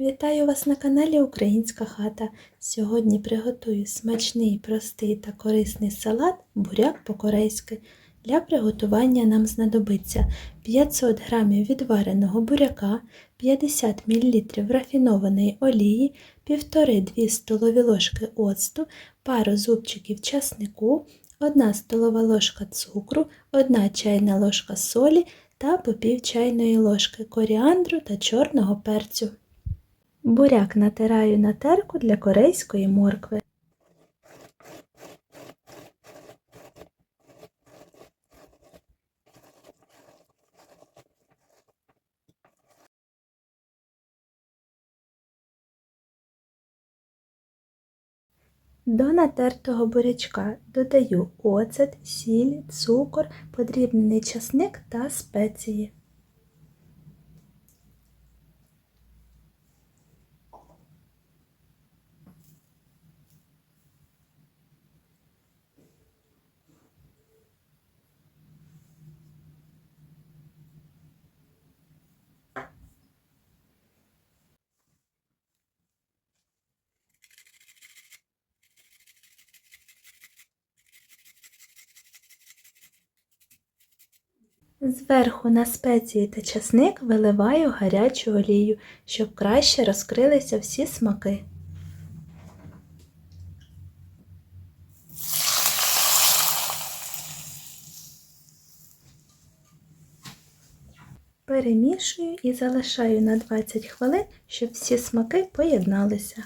Вітаю вас на каналі Українська хата. Сьогодні приготую смачний, простий та корисний салат буряк по-корейськи. Для приготування нам знадобиться 500 г відвареного буряка, 50 мл рафінованої олії, 1,5-2 столові ложки оцту, пару зубчиків часнику, 1 столова ложка цукру, 1 чайна ложка солі та по пів чайної ложки коріандру та чорного перцю. Буряк натираю на терку для корейської моркви. До натертого бурячка додаю оцет, сіль, цукор, подрібнений часник та спеції. Зверху на спеції та часник виливаю гарячу олію, щоб краще розкрилися всі смаки. Перемішую і залишаю на 20 хвилин, щоб всі смаки поєдналися.